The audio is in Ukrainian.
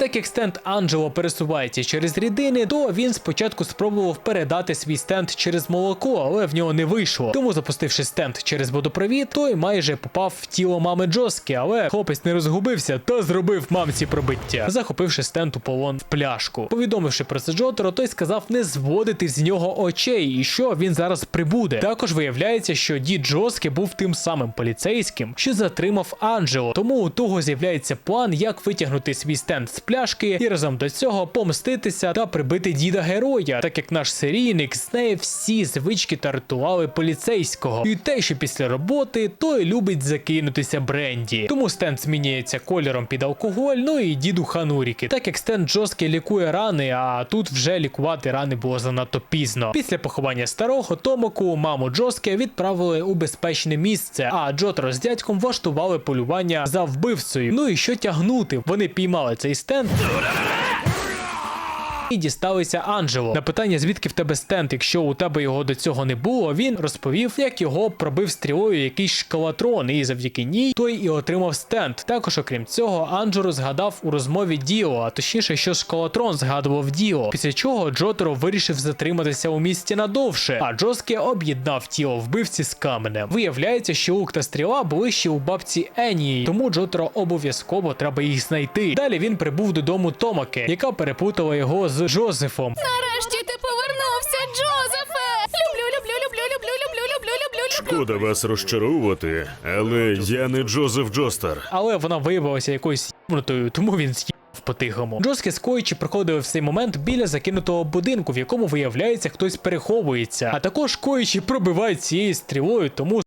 Так як стенд Анджело пересувається через рідини, то він спочатку спробував передати свій стенд через молоко, але в нього не вийшло. Тому, запустивши стенд через водопровід, той майже попав в тіло мами Джоскі, але хлопець не розгубився та зробив мамці пробиття, захопивши стенд у полон в пляшку. Повідомивши про це Джотеро, той сказав не зводити з нього очей і що він зараз прибуде. Також виявляється, що дід Джоскі був тим самим поліцейським, що затримав Анджело. Тому у того з'являється план, як витягнути свій стенд з пляшки і разом до цього помститися та прибити діда героя, так як наш серійник знає всі звички та ритуали поліцейського. І те, що після роботи той любить закинутися бренді. Тому стенд змінюється кольором під алкоголь, ну і діду хануріки, так як стенд жорстко лікує рани, а тут вже лікувати рани було занадто пізно. Після поховання старого Томоку маму Джоске відправили у безпечне місце, а Джотро з дядьком влаштували полювання за вбивцею. Ну і що тягнути? Вони піймали цей стенд. bien. І дісталися Анджело. На питання, звідки в тебе стенд, якщо у тебе його до цього не було, він розповів, як його пробив стрілою якийсь шкалатрон, і завдяки ній той і отримав стенд. Також, окрім цього, Анджело згадав у розмові Діо, а точніше, що шкалатрон згадував Діо. Після чого Джотеро вирішив затриматися у місті надовше, а Джоске об'єднав тіло вбивці з каменем. Виявляється, що лук та стріла були ще у бабці Енії, тому Джотеро обов'язково треба їх знайти. Далі він прибув додому Томаки, яка перепутала його з Джозефом. Нарешті ти повернувся, Джозефе! Люблю, люблю, люблю, люблю, люблю, люблю, люблю, люблю. Шкода вас розчаровувати, але я не Джозеф Джостер. але вона виявилася якоюсь їбнутою, тому він з'їв по-тихому. Джоскі скоїчі проходили в цей момент біля закинутого будинку, в якому виявляється хтось переховується. А також коїчі пробивають цією стрілою, тому